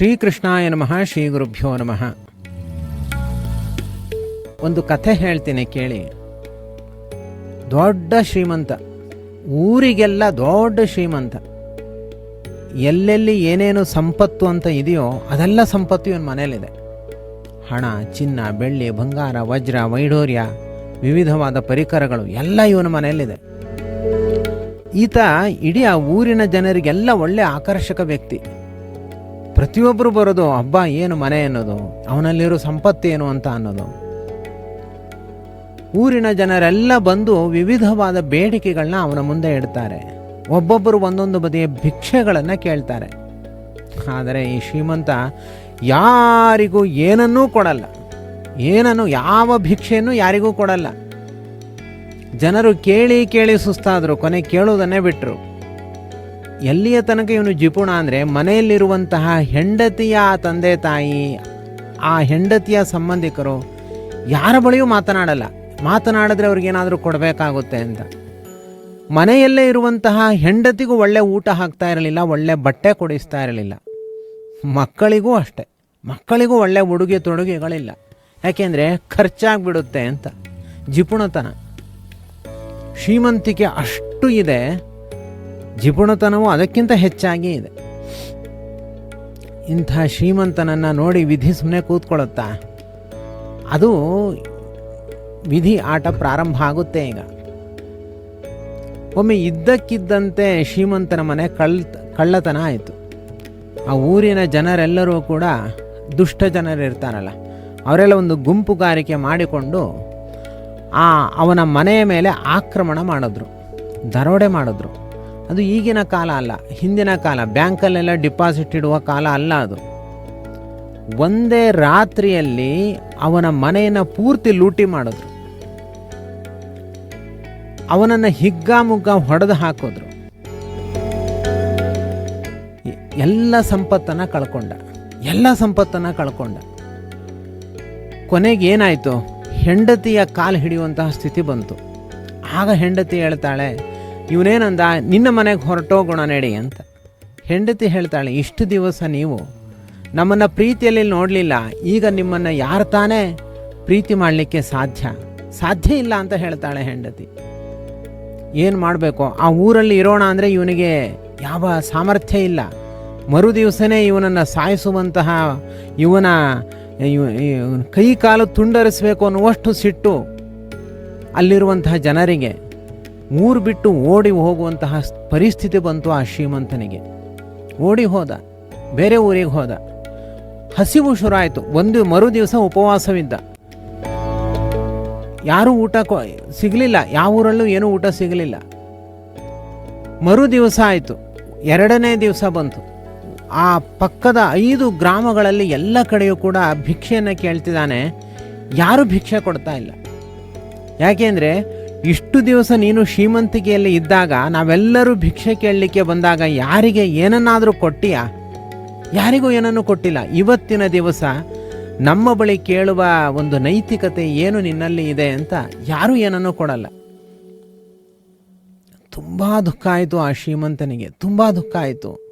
ಶ್ರೀಕೃಷ್ಣಾಯ ನಮಃ, ಶ್ರೀ ಗುರುಭ್ಯೋ ನಮಃ. ಒಂದು ಕಥೆ ಹೇಳ್ತೀನಿ ಕೇಳಿ. ದೊಡ್ಡ ಶ್ರೀಮಂತ, ಊರಿಗೆಲ್ಲ ದೊಡ್ಡ ಶ್ರೀಮಂತ, ಎಲ್ಲೆಲ್ಲಿ ಏನೇನು ಸಂಪತ್ತು ಅಂತ ಇದೆಯೋ ಅದೆಲ್ಲ ಸಂಪತ್ತು ಇವನ ಮನೇಲಿದೆ ಹಣ, ಚಿನ್ನ, ಬೆಳ್ಳಿ, ಬಂಗಾರ, ವಜ್ರ, ವೈಢೂರ್ಯ, ವಿವಿಧವಾದ ಪರಿಕರಗಳು ಎಲ್ಲ ಇವನ ಮನೆಯಲ್ಲಿದೆ. ಈತ ಇಡೀ ಆ ಊರಿನ ಜನರಿಗೆಲ್ಲ ಒಳ್ಳೆ ಆಕರ್ಷಕ ವ್ಯಕ್ತಿ. ಪ್ರತಿಯೊಬ್ಬರು ಬರೋದು ಹಬ್ಬ ಏನು ಮನೆ ಅನ್ನೋದು, ಅವನಲ್ಲಿರೋ ಸಂಪತ್ತು ಏನು ಅಂತ ಅನ್ನೋದು. ಊರಿನ ಜನರೆಲ್ಲ ಬಂದು ವಿವಿಧವಾದ ಬೇಡಿಕೆಗಳನ್ನ ಅವನ ಮುಂದೆ ಇಡ್ತಾರೆ. ಒಬ್ಬೊಬ್ಬರು ಒಂದೊಂದು ಬದಿಯ ಭಿಕ್ಷೆಗಳನ್ನು ಕೇಳ್ತಾರೆ. ಆದರೆ ಈ ಶ್ರೀಮಂತ ಯಾರಿಗೂ ಏನನ್ನೂ ಕೊಡಲ್ಲ. ಏನನ್ನು, ಯಾವ ಭಿಕ್ಷೆಯನ್ನು ಯಾರಿಗೂ ಕೊಡಲ್ಲ. ಜನರು ಕೇಳಿ ಕೇಳಿ ಸುಸ್ತಾದರು, ಕೊನೆ ಕೇಳುವುದನ್ನೇ ಬಿಟ್ಟರು ಎಲ್ಲಿಯ ತನಕ ಇವನು ಜಿಪುಣ ಅಂದರೆ ಮನೆಯಲ್ಲಿರುವಂತಹ ಹೆಂಡತಿಯ ತಂದೆ ತಾಯಿ, ಆ ಹೆಂಡತಿಯ ಸಂಬಂಧಿಕರು ಯಾರ ಬಳಿಯೂ ಮಾತನಾಡಲ್ಲ. ಮಾತನಾಡಿದ್ರೆ ಅವ್ರಿಗೇನಾದರೂ ಕೊಡಬೇಕಾಗುತ್ತೆ ಅಂತ. ಮನೆಯಲ್ಲೇ ಇರುವಂತಹ ಹೆಂಡತಿಗೂ ಒಳ್ಳೆ ಊಟ ಹಾಕ್ತಾ ಇರಲಿಲ್ಲ, ಒಳ್ಳೆ ಬಟ್ಟೆ ಕೊಡಿಸ್ತಾ ಇರಲಿಲ್ಲ. ಮಕ್ಕಳಿಗೂ ಅಷ್ಟೆ. ಮಕ್ಕಳಿಗೂ ಒಳ್ಳೆ ಉಡುಗೆ ತೊಡುಗೆಗಳಿಲ್ಲ. ಯಾಕೆಂದರೆ ಖರ್ಚಾಗ್ಬಿಡುತ್ತೆ ಅಂತ. ಜಿಪುಣತನ ಶ್ರೀಮಂತಿಕೆ ಅಷ್ಟು ಇದೆ. ಜಿಪುಣತನವು ಅದಕ್ಕಿಂತ ಹೆಚ್ಚಾಗಿ ಇದೆ. ಇಂಥ ಶ್ರೀಮಂತನನ್ನು ನೋಡಿ ವಿಧಿ ಸುಮ್ಮನೆ ಕೂತ್ಕೊಳ್ಳುತ್ತಾ? ಅದು ವಿಧಿ ಆಟ ಪ್ರಾರಂಭ ಆಗುತ್ತೆ ಈಗ. ಒಮ್ಮೆ ಇದ್ದಕ್ಕಿದ್ದಂತೆ ಶ್ರೀಮಂತನ ಮನೆ ಕಳ್, ಕಳ್ಳತನ ಆಯಿತು. ಆ ಊರಿನ ಜನರೆಲ್ಲರೂ ಕೂಡ ದುಷ್ಟ ಜನರಿರ್ತಾರಲ್ಲ, ಅವರೆಲ್ಲ ಒಂದು ಗುಂಪುಗಾರಿಕೆ ಮಾಡಿಕೊಂಡು ಆ ಅವನ ಮನೆಯ ಮೇಲೆ ಆಕ್ರಮಣ ಮಾಡಿದ್ರು, ದರೋಡೆ ಮಾಡಿದ್ರು. ಅದು ಈಗಿನ ಕಾಲ ಅಲ್ಲ, ಹಿಂದಿನ ಕಾಲ. ಬ್ಯಾಂಕಲ್ಲೆಲ್ಲ ಡಿಪಾಸಿಟ್ ಇಡುವ ಕಾಲ ಅಲ್ಲ ಅದು. ಒಂದೇ ರಾತ್ರಿಯಲ್ಲಿ ಅವನ ಮನೆಯನ್ನು ಪೂರ್ತಿ ಲೂಟಿ ಮಾಡಿದ್ರು. ಅವನನ್ನು ಹಿಗ್ಗಾಮುಗ್ಗ ಹೊಡೆದು ಹಾಕಿದ್ರು. ಎಲ್ಲ ಸಂಪತ್ತನ್ನು ಕಳ್ಕೊಂಡ, ಎಲ್ಲ ಸಂಪತ್ತನ್ನು ಕಳ್ಕೊಂಡ. ಕೊನೆಗೆ ಏನಾಯಿತು? ಹೆಂಡತಿಯ ಕಾಲು ಹಿಡಿಯುವಂತಹ ಸ್ಥಿತಿ ಬಂತು. ಆಗ ಹೆಂಡತಿ ಹೇಳ್ತಾಳೆ ಇವನೇನಂದ, ನಿನ್ನ ಮನೆಗೆ ಹೊರಟೋಗೋಣ ನಡಿ ಅಂತ. ಹೆಂಡತಿ ಹೇಳ್ತಾಳೆ, ಇಷ್ಟು ದಿವಸ ನೀವು ನಮ್ಮನ್ನು ಪ್ರೀತಿಯಲ್ಲಿ ನೋಡಲಿಲ್ಲ, ಈಗ ನಿಮ್ಮನ್ನು ಯಾರು ತಾನೇ ಪ್ರೀತಿ ಮಾಡಲಿಕ್ಕೆ ಸಾಧ್ಯ? ಸಾಧ್ಯ ಇಲ್ಲ ಅಂತ ಹೇಳ್ತಾಳೆ ಹೆಂಡತಿ. ಏನು ಮಾಡಬೇಕು? ಆ ಊರಲ್ಲಿ ಇರೋಣ ಅಂದರೆ ಇವನಿಗೆ ಯಾವ ಸಾಮರ್ಥ್ಯ ಇಲ್ಲ. ಮರು ದಿವಸನೇ ಇವನನ್ನು ಸಾಯಿಸುವಂತಹ ಇವನ, ಇವ- ಇವ್ನ ಕೈ ಕಾಲು ತುಂಡರಿಸಬೇಕು ಅನ್ನುವಷ್ಟು ಸಿಟ್ಟು ಅಲ್ಲಿರುವಂತಹ ಜನರಿಗೆ. ಊರು ಬಿಟ್ಟು ಓಡಿ ಹೋಗುವಂತಹ ಪರಿಸ್ಥಿತಿ ಬಂತು ಆ ಶ್ರೀಮಂತನಿಗೆ. ಓಡಿ ಹೋದ, ಬೇರೆ ಊರಿಗೆ ಹೋದ. ಹಸಿವು ಶುರುವಾಯಿತು ಒಂದು ಮರು ದಿವಸ ಉಪವಾಸವಿದ್ದ. ಯಾರೂ ಊಟ ಸಿಗಲಿಲ್ಲ, ಯಾವ ಊರಲ್ಲೂ ಏನೂ ಊಟ ಸಿಗಲಿಲ್ಲ. ಮರು ದಿವಸ ಆಯಿತು, ಎರಡನೇ ದಿವಸ ಬಂತು. ಆ ಪಕ್ಕದ ಐದು ಗ್ರಾಮಗಳಲ್ಲಿ ಎಲ್ಲ ಕಡೆಯೂ ಕೂಡ ಭಿಕ್ಷೆಯನ್ನು ಕೇಳ್ತಿದ್ದಾನೆ. ಯಾರೂ ಭಿಕ್ಷೆ ಕೊಡ್ತಾ ಇಲ್ಲ. ಯಾಕೆಂದರೆ ಇಷ್ಟು ದಿವಸ ನೀನು ಶ್ರೀಮಂತಿಕೆಯಲ್ಲಿ ಇದ್ದಾಗ ನಾವೆಲ್ಲರೂ ಭಿಕ್ಷೆ ಕೇಳಲಿಕ್ಕೆ ಬಂದಾಗ ಯಾರಿಗೆ ಏನನ್ನಾದರೂ ಕೊಟ್ಟಿಯಾ? ಯಾರಿಗೂ ಏನನ್ನು ಕೊಟ್ಟಿಲ್ಲ. ಇವತ್ತಿನ ದಿವಸ ನಮ್ಮ ಬಳಿ ಕೇಳುವ ಒಂದು ನೈತಿಕತೆ ಏನು ನಿನ್ನಲ್ಲಿ ಇದೆ ಅಂತ ಯಾರೂ ಏನನ್ನು ಕೊಡಲ್ಲ. ತುಂಬ ದುಃಖ ಆಯಿತು ಆ ಶ್ರೀಮಂತನಿಗೆ. ತುಂಬ ದುಃಖ ಆಯಿತು.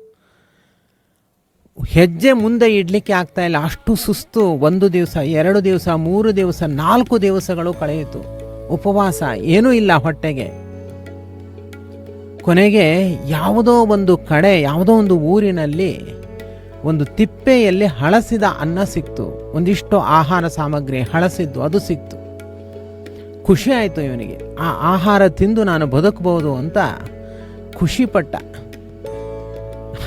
ಹೆಜ್ಜೆ ಮುಂದೆ ಇಡಲಿಕ್ಕೆ ಆಗ್ತಾ ಇಲ್ಲ. ಅಷ್ಟು ಸುಸ್ತು ಒಂದು ದಿವಸ, ಎರಡು ದಿವಸ, ಮೂರು ದಿವಸ, ನಾಲ್ಕು ದಿವಸಗಳು ಕಳೆಯಿತು. ಉಪವಾಸ ಏನೂ ಇಲ್ಲ ಹೊಟ್ಟೆಗೆ. ಕೊನೆಗೆ ಯಾವುದೋ ಒಂದು ಕಡೆ, ಯಾವುದೋ ಒಂದು ಊರಿನಲ್ಲಿ ಒಂದು ತಿಪ್ಪೆಯಲ್ಲಿ ಹಳಸಿದ ಅನ್ನ ಸಿಕ್ತು. ಒಂದಿಷ್ಟು ಆಹಾರ ಸಾಮಗ್ರಿ ಹಳಸಿದ್ದು ಅದು ಸಿಕ್ತು. ಖುಷಿ ಆಯಿತು ಇವನಿಗೆ. ಆ ಆಹಾರ ತಿಂದು ನಾನು ಬದುಕಬಹುದು ಅಂತ ಖುಷಿಪಟ್ಟ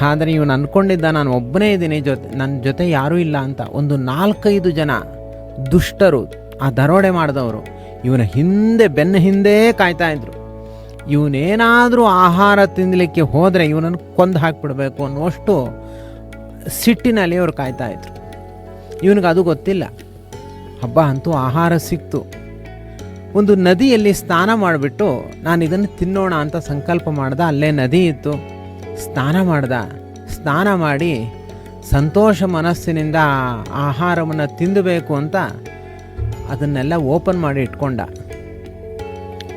ಆದರೆ ಇವನು ಅಂದ್ಕೊಂಡಿದ್ದ ನಾನು ಒಬ್ಬನೇ ಇದ್ದೀನಿ, ಜೊತೆ ನನ್ನ ಜೊತೆ ಯಾರೂ ಇಲ್ಲ ಅಂತ. ಒಂದು ನಾಲ್ಕೈದು ಜನ ದುಷ್ಟರು, ಆ ದರೋಡೆ ಮಾಡಿದವರು. ಇವನ ಹಿಂದೆ ಬೆನ್ನ ಹಿಂದೆ ಕಾಯ್ತಾ ಇದ್ರು. ಇವನೇನಾದರೂ ಆಹಾರ ತಿನ್ನಲಿಕ್ಕೆ ಹೋದರೆ ಇವನನ್ನು ಕೊಂದು ಹಾಕಿಬಿಡಬೇಕು ಅನ್ನುವಷ್ಟು ಸಿಟ್ಟಿನಲ್ಲಿ ಅವರು ಕಾಯ್ತಾ ಇದ್ರು. ಇವನಿಗೆ ಅದು ಗೊತ್ತಿಲ್ಲ. ಹಬ್ಬ ಅಂತೂ ಆಹಾರ ಸಿಕ್ತು. ಒಂದು ನದಿಯಲ್ಲಿ ಸ್ನಾನ ಮಾಡಿಬಿಟ್ಟು ನಾನು ಇದನ್ನು ತಿನ್ನೋಣ ಅಂತ ಸಂಕಲ್ಪ ಮಾಡ್ದ, ಅಲ್ಲೇ ನದಿ ಇತ್ತು. ಸ್ನಾನ ಮಾಡ್ದ. ಸ್ನಾನ ಮಾಡಿ ಸಂತೋಷ ಮನಸ್ಸಿನಿಂದ ಆಹಾರವನ್ನು ತಿನ್ನಬೇಕು ಅಂತ ಅದನ್ನೆಲ್ಲ ಓಪನ್ ಮಾಡಿ ಇಟ್ಕೊಂಡ.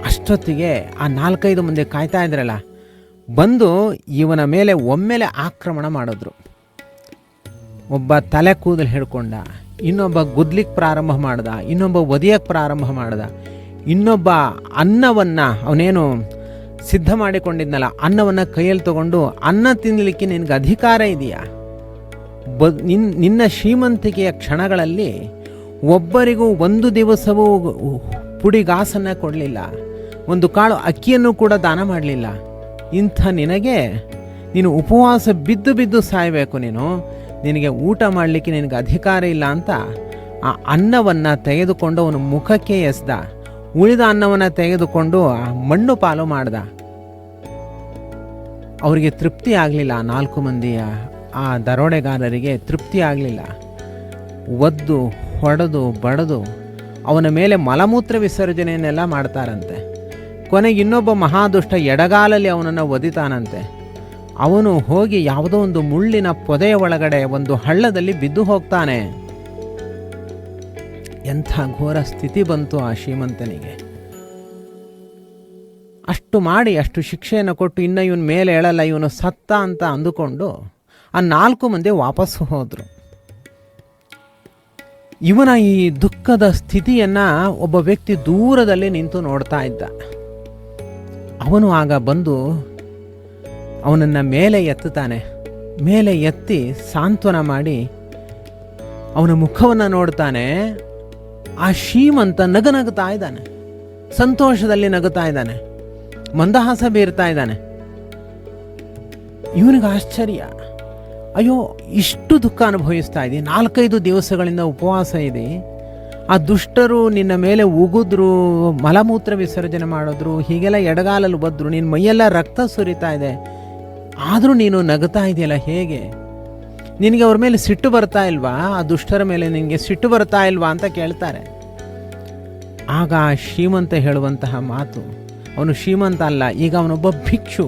ಅಷ್ಟೊತ್ತಿಗೆ ಆ ನಾಲ್ಕೈದು ಮಂದಿ ಕಾಯ್ತಾ ಇದ್ರಲ್ಲ, ಬಂದು ಇವನ ಮೇಲೆ ಒಮ್ಮೆಲೆ ಆಕ್ರಮಣ ಮಾಡಿದ್ರು. ಒಬ್ಬ ತಲೆ ಕೂದಲು ಹಿಡ್ಕೊಂಡ, ಇನ್ನೊಬ್ಬ ಗುದ್ಲಿಕ್ಕೆ ಪ್ರಾರಂಭ ಮಾಡ್ದ, ಇನ್ನೊಬ್ಬ ಒದಿಯಕ್ಕೆ ಪ್ರಾರಂಭ ಮಾಡ್ದ, ಇನ್ನೊಬ್ಬ ಅನ್ನವನ್ನು ಅವನೇನು ಸಿದ್ಧ ಮಾಡಿಕೊಂಡಿದ್ನಲ್ಲ, ಅನ್ನವನ್ನು ಕೈಯಲ್ಲಿ ತಗೊಂಡು, ಅನ್ನ ತಿನ್ನಲಿಕ್ಕೆ ನಿನಗೆ ಅಧಿಕಾರ ಇದೆಯಾ? ಬ ನಿನ್ ನಿನ್ನ ಶ್ರೀಮಂತಿಕೆಯ ಕ್ಷಣಗಳಲ್ಲಿ ಒಬ್ಬರಿಗೂ ಒಂದು ದಿವಸವೂ ಪುಡಿಗಾಸನ್ನು ಕೊಡಲಿಲ್ಲ. ಒಂದು ಕಾಳು ಅಕ್ಕಿಯನ್ನು ಕೂಡ ದಾನ ಮಾಡಲಿಲ್ಲ. ಇಂಥ ನಿನಗೆ ನೀನು ಉಪವಾಸ ಬಿದ್ದು ಬಿದ್ದು ಸಾಯಬೇಕು ನೀನು. ನಿನಗೆ ಊಟ ಮಾಡಲಿಕ್ಕೆ ನಿನಗೆ ಅಧಿಕಾರ ಇಲ್ಲ ಅಂತ ಆ ಅನ್ನವನ್ನು ತೆಗೆದುಕೊಂಡು ಅವನು ಮುಖಕ್ಕೆ ಎಸ್ದ. ಉಳಿದ ಅನ್ನವನ್ನು ತೆಗೆದುಕೊಂಡು ಆ ಮಣ್ಣು ಪಾಲು ಮಾಡ್ದ. ಅವರಿಗೆ ತೃಪ್ತಿ ಆಗಲಿಲ್ಲ ನಾಲ್ಕು ಮಂದಿಯ ಆ ದರೋಡೆಗಾರರಿಗೆ ತೃಪ್ತಿ ಆಗಲಿಲ್ಲ. ಒದ್ದು ಹೊಡೆದು, ಬಡದು, ಅವನ ಮೇಲೆ ಮಲಮೂತ್ರ ವಿಸರ್ಜನೆಯನ್ನೆಲ್ಲ ಮಾಡ್ತಾರಂತೆ. ಕೊನೆಗೆ ಇನ್ನೊಬ್ಬ ಮಹಾದುಷ್ಟ ಎಡಗಾಲಲ್ಲಿ ಅವನನ್ನು ಒದಿತಾನಂತೆ. ಅವನು ಹೋಗಿ ಯಾವುದೋ ಒಂದು ಮುಳ್ಳಿನ ಪೊದೆಯ ಒಳಗಡೆ ಒಂದು ಹಳ್ಳದಲ್ಲಿ ಬಿದ್ದು ಹೋಗ್ತಾನೆ. ಎಂಥ ಘೋರ ಸ್ಥಿತಿ ಬಂತು ಆ ಶ್ರೀಮಂತನಿಗೆ. ಅಷ್ಟು ಮಾಡಿ ಅಷ್ಟು ಶಿಕ್ಷೆಯನ್ನು ಕೊಟ್ಟು ಇನ್ನು ಇವನು ಮೇಲೆ ಹೇಳಲ್ಲ ಇವನು ಸತ್ತ ಅಂತ ಅಂದುಕೊಂಡು ಆ ನಾಲ್ಕು ಮಂದಿ ವಾಪಸ್ಸು ಹೋದರು. ಇವನ ಈ ದುಃಖದ ಸ್ಥಿತಿಯನ್ನು ಒಬ್ಬ ವ್ಯಕ್ತಿ ದೂರದಲ್ಲಿ ನಿಂತು ನೋಡ್ತಾ ಇದ್ದ. ಅವನು ಆಗ ಬಂದು ಅವನನ್ನು ಮೇಲೆ ಎತ್ತುತ್ತಾನೆ. ಮೇಲೆ ಎತ್ತಿ ಸಾಂತ್ವನ ಮಾಡಿ ಅವನ ಮುಖವನ್ನು ನೋಡ್ತಾನೆ. ಆ ಶ್ರೀಮಂತ ನಗನಗುತ್ತಾ ಇದ್ದಾನೆ. ಸಂತೋಷದಲ್ಲಿ ನಗುತ್ತಾ ಇದ್ದಾನೆ. ಮಂದಹಾಸ ಬೀರ್ತಾ ಇದ್ದಾನೆ. ಇವನಿಗೆ ಆಶ್ಚರ್ಯ. ಅಯ್ಯೋ, ಇಷ್ಟು ದುಃಖ ಅನುಭವಿಸ್ತಾ ಇದೆ ನಾಲ್ಕೈದು ದಿವಸಗಳಿಂದ ಉಪವಾಸ ಇದೆ. ಆ ದುಷ್ಟರು ನಿನ್ನ ಮೇಲೆ ಉಗಿದ್ರು, ಮಲಮೂತ್ರ ವಿಸರ್ಜನೆ ಮಾಡಿದ್ರು, ಹೀಗೆಲ್ಲ ಎಡಗಾಲಲ್ಲಿ ಬದ್ರು ನಿನ್ನ ಮೈಯೆಲ್ಲ ರಕ್ತ ಸುರಿತಾ ಇದೆ. ಆದರೂ ನೀನು ನಗ್ತಾ ಇದೆಯಲ್ಲ, ಹೇಗೆ? ನಿನಗೆ ಅವ್ರ ಮೇಲೆ ಸಿಟ್ಟು ಬರ್ತಾ ಇಲ್ವಾ? ಆ ದುಷ್ಟರ ಮೇಲೆ ನಿನಗೆ ಸಿಟ್ಟು ಬರ್ತಾ ಇಲ್ವಾ ಅಂತ ಕೇಳ್ತಾರೆ. ಆಗ ಶ್ರೀಮಂತ ಹೇಳುವಂತಹ ಮಾತು, ಅವನು ಶ್ರೀಮಂತ ಅಲ್ಲ, ಈಗ ಅವನೊಬ್ಬ ಭಿಕ್ಷು,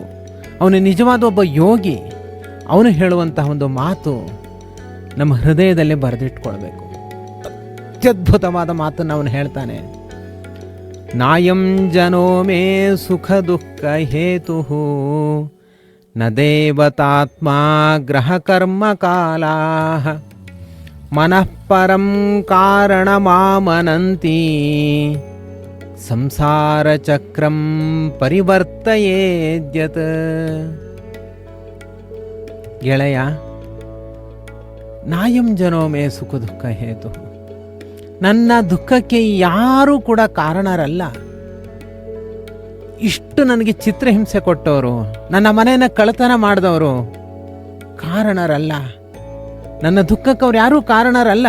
ಅವನು ನಿಜವಾದ ಒಬ್ಬ ಯೋಗಿ. ಅವನು ಹೇಳುವಂತಹ ಒಂದು ಮಾತು ನಮ್ಮ ಹೃದಯದಲ್ಲಿ ಬರೆದಿಟ್ಕೊಳ್ಬೇಕು. ಅತ್ಯದ್ಭುತವಾದ ಮಾತನ್ನು ಅವನು ಹೇಳ್ತಾನೆ. ನಾಯಂ ಜನೋ ಮೇ ಸುಖ ದುಃಖ ಹೇತು ನ ದೇವತಾತ್ಮ ಗ್ರಹ ಕರ್ಮ ಕಾಲ ಮನಃಪರಂ ಕಾರಣ ಮಾಮನಂತಿ, ಸಂಸಾರ ಚಕ್ರಂ ಪರಿವರ್ತಯೇದ್ಯತ್. ಗೆಳೆಯ, ನಾಯಂ ಜನೋ ಮೇ ಸುಖ ದುಃಖ ಹೇತು. ನನ್ನ ದುಃಖಕ್ಕೆ ಯಾರೂ ಕೂಡ ಕಾರಣರಲ್ಲ. ಇಷ್ಟು ನನಗೆ ಚಿತ್ರಹಿಂಸೆ ಕೊಟ್ಟವರು, ನನ್ನ ಮನೆಯನ್ನು ಕಳತನ ಮಾಡಿದವರು ಕಾರಣರಲ್ಲ. ನನ್ನ ದುಃಖಕ್ಕೆ ಅವ್ರು ಯಾರೂ ಕಾರಣರಲ್ಲ.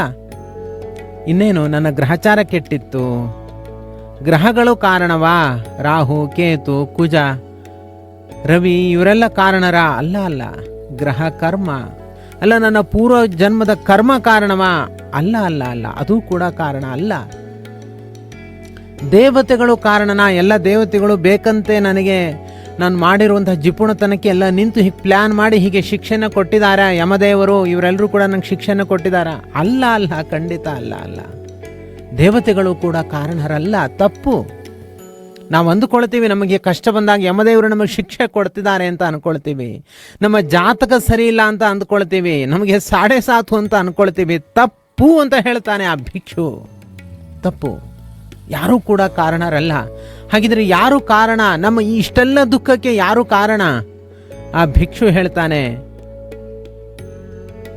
ಇನ್ನೇನು, ನನ್ನ ಗ್ರಹಚಾರ ಕೆಟ್ಟಿತ್ತು. ಗ್ರಹಗಳು ಕಾರಣವಾ? ರಾಹು, ಕೇತು, ಕುಜ, ರವಿ, ಇವರೆಲ್ಲ ಕಾರಣರ? ಅಲ್ಲ ಅಲ್ಲ. ಗ್ರಹ ಕರ್ಮ. ಅಲ್ಲ, ನನ್ನ ಪೂರ್ವ ಜನ್ಮದ ಕರ್ಮ ಕಾರಣವಾ? ಅಲ್ಲ ಅಲ್ಲ ಅಲ್ಲ. ಅದು ಕೂಡ ಕಾರಣ ಅಲ್ಲ. ದೇವತೆಗಳು ಕಾರಣನ? ಎಲ್ಲ ದೇವತೆಗಳು ಬೇಕಂತೆ ನನಗೆ. ನಾನು ಮಾಡಿರುವಂತಹ ಜಿಪುಣತನಕ್ಕೆ ಎಲ್ಲ ನಿಂತು ಹೀಗೆ ಪ್ಲ್ಯಾನ್ ಮಾಡಿ ಹೀಗೆ ಶಿಕ್ಷೆನ ಕೊಟ್ಟಿದ್ದಾರೆ ಯಮದೇವರು? ಇವರೆಲ್ಲರೂ ಕೂಡ ನಂಗೆ ಶಿಕ್ಷೆನ ಕೊಟ್ಟಿದ್ದಾರೆ ಅಲ್ಲ ಅಲ್ಲ. ಖಂಡಿತ ಅಲ್ಲ ಅಲ್ಲ. ದೇವತೆಗಳು ಕೂಡ ಕಾರಣರಲ್ಲ. ತಪ್ಪು. ನಾವು ಅಂದುಕೊಳ್ತೀವಿ ನಮಗೆ ಕಷ್ಟ ಬಂದಾಗ ಯಮದೇವರು ನಮಗೆ ಶಿಕ್ಷೆ ಕೊಡ್ತಿದ್ದಾರೆ ಅಂತ ಅನ್ಕೊಳ್ತೀವಿ. ನಮ್ಮ ಜಾತಕ ಸರಿ ಇಲ್ಲ ಅಂತ ಅಂದ್ಕೊಳ್ತೀವಿ. ನಮಗೆ ಸಾಡೆ ಸಾತು ಅಂತ ಅನ್ಕೊಳ್ತೀವಿ. ತಪ್ಪು ಅಂತ ಹೇಳ್ತಾನೆ ಆ ಭಿಕ್ಷು. ತಪ್ಪು. ಯಾರೂ ಕೂಡ ಕಾರಣರಲ್ಲ. ಹಾಗಿದ್ರೆ ಯಾರು ಕಾರಣ? ನಮ್ಮ ಇಷ್ಟೆಲ್ಲ ದುಃಖಕ್ಕೆ ಯಾರು ಕಾರಣ? ಆ ಭಿಕ್ಷು ಹೇಳ್ತಾನೆ,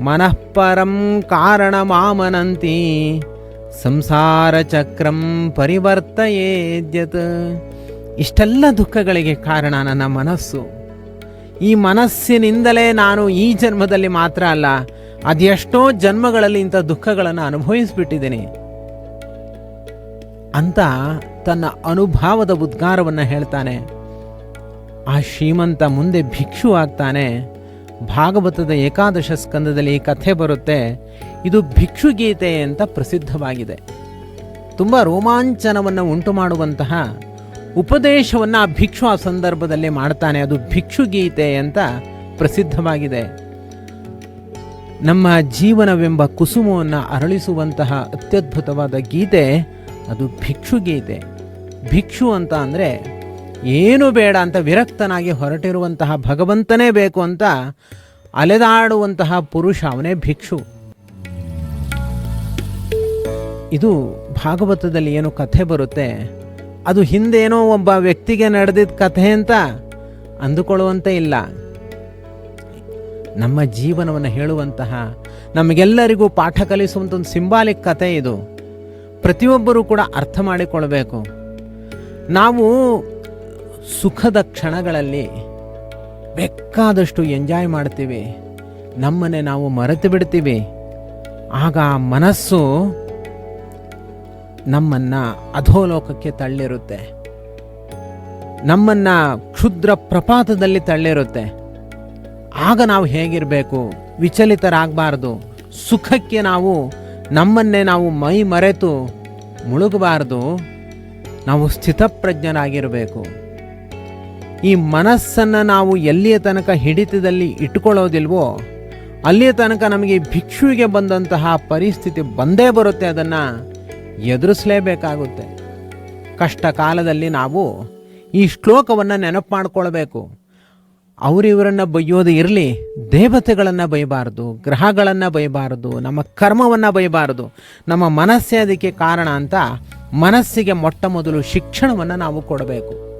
ಮನಃಪರಂ ಕಾರಣ ಮಾಮನಂತಿ. ಸಂಸಾರ ಚಕ್ರಂ ಪರಿವರ್ತಯೇದ್ಯತ್. ಇಷ್ಟೆಲ್ಲ ದುಃಖಗಳಿಗೆ ಕಾರಣ ನನ್ನ ಮನಸ್ಸು. ಈ ಮನಸ್ಸಿನಿಂದಲೇ ನಾನು ಈ ಜನ್ಮದಲ್ಲಿ ಮಾತ್ರ ಅಲ್ಲ ಅದೆಷ್ಟೋ ಜನ್ಮಗಳಲ್ಲಿ ಇಂಥ ದುಃಖಗಳನ್ನು ಅನುಭವಿಸ್ಬಿಟ್ಟಿದ್ದೀನಿ. ಅಂತ ತನ್ನ ಅನುಭಾವದ ಉದ್ಗಾರವನ್ನು ಹೇಳ್ತಾನೆ. ಆ ಶ್ರೀಮಂತ ಮುಂದೆ ಭಿಕ್ಷು ಆಗ್ತಾನೆ. ಭಾಗವತದ ಏಕಾದಶ ಸ್ಕಂದದಲ್ಲಿ ಈ ಕಥೆ ಬರುತ್ತೆ. ಇದು ಭಿಕ್ಷುಗೀತೆ ಅಂತ ಪ್ರಸಿದ್ಧವಾಗಿದೆ. ತುಂಬ ರೋಮಾಂಚನವನ್ನು ಉಂಟು ಮಾಡುವಂತಹ ಉಪದೇಶವನ್ನು ಆ ಭಿಕ್ಷು ಆ ಸಂದರ್ಭದಲ್ಲಿ ಮಾಡ್ತಾನೆ. ಅದು ಭಿಕ್ಷುಗೀತೆ ಅಂತ ಪ್ರಸಿದ್ಧವಾಗಿದೆ. ನಮ್ಮ ಜೀವನವೆಂಬ ಕುಸುಮವನ್ನು ಅರಳಿಸುವಂತಹ ಅತ್ಯದ್ಭುತವಾದ ಗೀತೆ ಅದು ಭಿಕ್ಷುಗೀತೆ. ಭಿಕ್ಷು ಅಂತ ಅಂದರೆ ಏನು ಬೇಡ ಅಂತ ವಿರಕ್ತನಾಗಿ ಹೊರಟಿರುವಂತಹ ಭಗವಂತನೇ ಬೇಕು ಅಂತ ಅಲೆದಾಡುವಂತಹ ಪುರುಷ, ಅವನೇ ಭಿಕ್ಷು. ಇದು ಭಾಗವತದಲ್ಲಿ ಏನು ಕಥೆ ಬರುತ್ತೆ. ಅದು ಹಿಂದೇನೋ ಒಬ್ಬ ವ್ಯಕ್ತಿಗೆ ನಡೆದಿದ್ದ ಕಥೆ ಅಂತ ಅಂದುಕೊಳ್ಳುವಂತೆ ಇಲ್ಲ. ನಮ್ಮ ಜೀವನವನ್ನು ಹೇಳುವಂತಹ ನಮಗೆಲ್ಲರಿಗೂ ಪಾಠ ಕಲಿಸುವಂಥ ಒಂದು ಸಿಂಬಾಲಿಕ್ ಕಥೆ ಇದು. ಪ್ರತಿಯೊಬ್ಬರೂ ಕೂಡ ಅರ್ಥ ಮಾಡಿಕೊಳ್ಬೇಕು. ನಾವು ಸುಖದ ಕ್ಷಣಗಳಲ್ಲಿ ಬೇಕಾದಷ್ಟು ಎಂಜಾಯ್ ಮಾಡ್ತೀವಿ. ನಮ್ಮನ್ನೇ ನಾವು ಮರೆತು ಬಿಡ್ತೀವಿ. ಆಗ ಮನಸ್ಸು ನಮ್ಮನ್ನ ಅಧೋಲೋಕಕ್ಕೆ ತಳ್ಳಿರುತ್ತೆ. ನಮ್ಮನ್ನ ಕ್ಷುದ್ರ ಪ್ರಪಾತದಲ್ಲಿ ತಳ್ಳಿರುತ್ತೆ. ಆಗ ನಾವು ಹೇಗಿರಬೇಕು? ವಿಚಲಿತರಾಗಬಾರ್ದು. ಸುಖಕ್ಕೆ ನಾವು, ನಮ್ಮನ್ನೇ ನಾವು ಮೈ ಮರೆತು ಮುಳುಗಬಾರ್ದು. ನಾವು ಸ್ಥಿತಪ್ರಜ್ಞರಾಗಿರಬೇಕು. ಈ ಮನಸ್ಸನ್ನು ನಾವು ಎಲ್ಲಿಯ ತನಕ ಹಿಡಿತದಲ್ಲಿ ಇಟ್ಕೊಳ್ಳೋದಿಲ್ವೋ ಅಲ್ಲಿಯ ತನಕ ನಮಗೆ ಭಿಕ್ಷುವಿಗೆ ಬಂದಂತಹ ಪರಿಸ್ಥಿತಿ ಬಂದೇ ಬರುತ್ತೆ ಅದನ್ನು ಎದುರಿಸಲೇಬೇಕಾಗುತ್ತೆ. ಕಷ್ಟ ಕಾಲದಲ್ಲಿ ನಾವು ಈ ಶ್ಲೋಕವನ್ನು ನೆನಪು ಮಾಡಿಕೊಳ್ಬೇಕು. ಅವರಿವರನ್ನು ಬೈಯೋದು ಇರಲಿ, ದೇವತೆಗಳನ್ನು ಬೈಬಾರ್ದು, ಗ್ರಹಗಳನ್ನು ಬೈಬಾರ್ದು, ನಮ್ಮ ಕರ್ಮವನ್ನು ಬೈಬಾರ್ದು, ನಮ್ಮ ಮನಸ್ಸೇ ಅದಕ್ಕೆ ಕಾರಣ ಅಂತ ಮನಸ್ಸಿಗೆ ಮೊಟ್ಟ ಮೊದಲು ಶಿಕ್ಷಣವನ್ನು ನಾವು ಕೊಡಬೇಕು.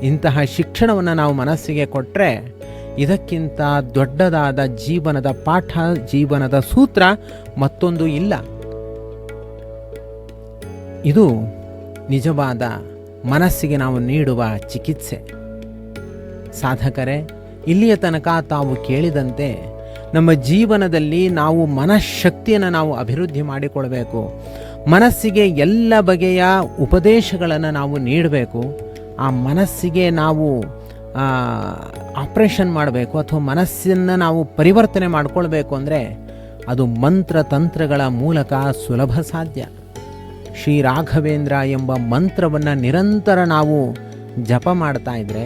ಇಂತಹ ಶಿಕ್ಷಣವನ್ನು ನಾವು ಮನಸ್ಸಿಗೆ ಕೊಟ್ಟರೆ ಇದಕ್ಕಿಂತ ದೊಡ್ಡದಾದ ಜೀವನದ ಪಾಠ, ಜೀವನದ ಸೂತ್ರ ಮತ್ತೊಂದು ಇಲ್ಲ. ಇದು ನಿಜವಾದ ಮನಸ್ಸಿಗೆ ನಾವು ನೀಡುವ ಚಿಕಿತ್ಸೆ. ಸಾಧಕರೇ, ಇಲ್ಲಿಯ ತನಕ ತಾವು ಕೇಳಿದಂತೆ ನಮ್ಮ ಜೀವನದಲ್ಲಿ ನಾವು ಮನಃಶಕ್ತಿಯನ್ನು ನಾವು ಅಭಿವೃದ್ಧಿ ಮಾಡಿಕೊಳ್ಬೇಕು. ಮನಸ್ಸಿಗೆ ಎಲ್ಲ ಬಗೆಯ ಉಪದೇಶಗಳನ್ನು ನಾವು ನೀಡಬೇಕು. ಆ ಮನಸ್ಸಿಗೆ ನಾವು ಆಪ್ರೇಷನ್ ಮಾಡಬೇಕು ಅಥವಾ ಮನಸ್ಸನ್ನು ನಾವು ಪರಿವರ್ತನೆ ಮಾಡಿಕೊಳ್ಬೇಕು ಅಂದರೆ ಅದು ಮಂತ್ರ ತಂತ್ರಗಳ ಮೂಲಕ ಸುಲಭ ಸಾಧ್ಯ. ಶ್ರೀ ರಾಘವೇಂದ್ರ ಎಂಬ ಮಂತ್ರವನ್ನು ನಿರಂತರ ನಾವು ಜಪ ಮಾಡ್ತಾ ಇದ್ದರೆ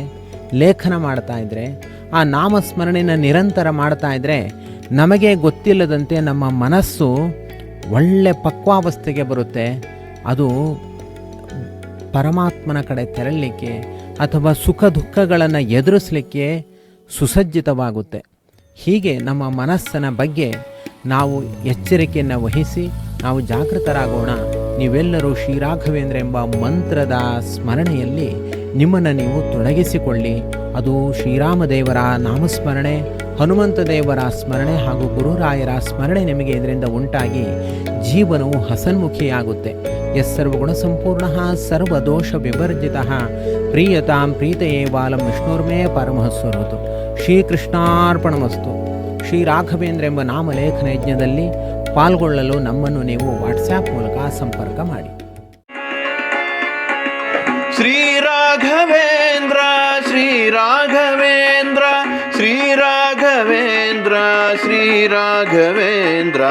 ಲೇಖನ ಮಾಡ್ತಾ ಇದ್ದರೆ ಆ ನಾಮಸ್ಮರಣೆಯನ್ನು ನಿರಂತರ ಮಾಡ್ತಾ ಇದ್ದರೆ ನಮಗೆ ಗೊತ್ತಿಲ್ಲದಂತೆ ನಮ್ಮ ಮನಸ್ಸು ಒಳ್ಳೆ ಪಕ್ವಾವಸ್ಥೆಗೆ ಬರುತ್ತೆ. ಅದು ಪರಮಾತ್ಮನ ಕಡೆ ತೆರಳಲಿಕ್ಕೆ ಅಥವಾ ಸುಖ ದುಃಖಗಳನ್ನು ಎದುರಿಸಲಿಕ್ಕೆ ಸುಸಜ್ಜಿತವಾಗುತ್ತೆ. ಹೀಗೆ ನಮ್ಮ ಮನಸ್ಸಿನ ಬಗ್ಗೆ ನಾವು ಎಚ್ಚರಿಕೆಯನ್ನು ವಹಿಸಿ ನಾವು ಜಾಗೃತರಾಗೋಣ. ನೀವೆಲ್ಲರೂ ಶ್ರೀರಾಘವೇಂದ್ರ ಎಂಬ ಮಂತ್ರದ ಸ್ಮರಣೆಯಲ್ಲಿ ನಿಮ್ಮನ್ನು ನೀವು ತೊಡಗಿಸಿಕೊಳ್ಳಿ. ಅದು ಶ್ರೀರಾಮದೇವರ ನಾಮಸ್ಮರಣೆ, ಹನುಮಂತ ದೇವರ ಸ್ಮರಣೆ ಹಾಗೂ ಗುರುರಾಯರ ಸ್ಮರಣೆ ನಿಮಗೆ ಇದರಿಂದ ಉಂಟಾಗಿ ಜೀವನವು ಹಸನ್ಮುಖಿಯಾಗುತ್ತೆ. ಎಸ್ ಸರ್ವಗುಣ ಸಂಪೂರ್ಣ ಸರ್ವದೋಷ ವಿವರ್ಜಿತ ಪ್ರೀಯತಾಂ ಪ್ರೀತೆಯೇ ಬಾಲಂ ವಿಷ್ಣುರ್ಮೇ ಶ್ರೀಕೃಷ್ಣಾರ್ಪಣಮಸ್ತು. ಶ್ರೀ ರಾಘವೇಂದ್ರ ಎಂಬ ನಾಮಲೇಖನ ಯಜ್ಞದಲ್ಲಿ ಪಾಲ್ಗೊಳ್ಳಲು ನಮ್ಮನ್ನು ನೀವು ವಾಟ್ಸ್ಆ್ಯಪ್ ಮೂಲಕ ಸಂಪರ್ಕ ಮಾಡಿ ಶ್ರೀ ರಾಘವೇಂದ್ರ ಶ್ರೀ ರಾಘವೇಂದ್ರ ಶ್ರೀ ರಾಘವೇಂದ್ರ ಶ್ರೀ ರಾಘವೇಂದ್ರ